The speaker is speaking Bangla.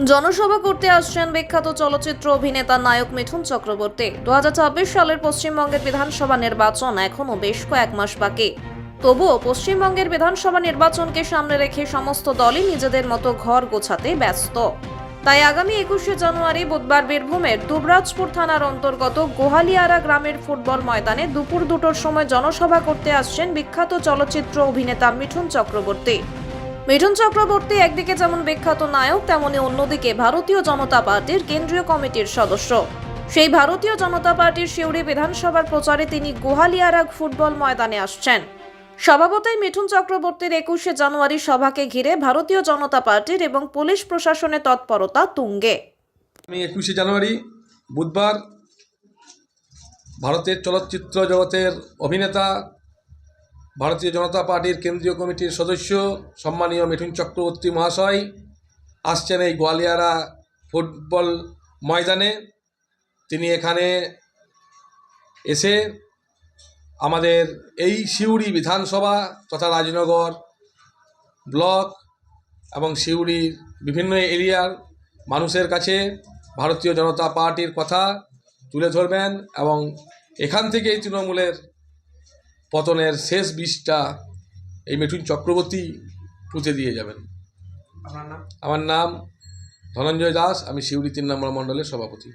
জনসভা করতে আসছেন বিখ্যাত চলচ্চিত্র অভিনেতা নায়ক মিঠুন চক্রবর্তী। দু সালের পশ্চিমবঙ্গের বিধানসভা নির্বাচন এখনও বেশ কয়েক মাস বাকি। তবুও পশ্চিমবঙ্গের বিধানসভা নির্বাচনকে সামনে রেখে সমস্ত দলই নিজেদের মতো ঘর গোছাতে ব্যস্ত। তাই আগামী একুশে জানুয়ারি বুধবার বীরভূমের দুবরাজপুর থানার অন্তর্গত গোহালিয়ারা গ্রামের ফুটবল ময়দানে দুপুর দুটোর সময় জনসভা করতে আসছেন বিখ্যাত চলচ্চিত্র অভিনেতা মিঠুন চক্রবর্তী। মিঠুন চক্রবর্তী একদিকে যেমন বিখ্যাত নায়ক, তেমনি অন্যদিকে ভারতীয় জনতা পার্টির কেন্দ্রীয় কমিটির সদস্য। সেই ভারতীয় জনতা পার্টির শিউরি বিধানসভার প্রচারে তিনি গোহালিয়ারা ফুটবল ময়দানে আসছেন। স্বভাবতই মিঠুন চক্রবর্তীর একুশে জানুয়ারি সভাকে ঘিরে ভারতীয় জনতা পার্টির এবং পুলিশ প্রশাসনের তৎপরতা তুঙ্গে। আমি একুশে জানুয়ারি বুধবার ভারতের চলচ্চিত্র জগতের অভিনেতা ভারতীয় জনতা পার্টির কেন্দ্রীয় কমিটির সদস্য সম্মানীয় মিঠুন চক্রবর্তী মহাশয় আসছেন এই গোয়ালিয়ারা ফুটবল ময়দানে। তিনি এখানে এসে আমাদের এই সিউড়ি বিধানসভা তথা রাজনগর ব্লক এবং সিউড়ির বিভিন্ন এরিয়ার মানুষের কাছে ভারতীয় জনতা পার্টির কথা তুলে ধরবেন এবং এখান থেকেই তৃণমূলের পতনের শেষ বিষটা এই মিঠুন চক্রবর্তী পুঁতে দিয়ে যাবেন। আমার নাম ধনঞ্জয় দাস আমি শিউরি তিন নম্বর মণ্ডলের সভাপতি।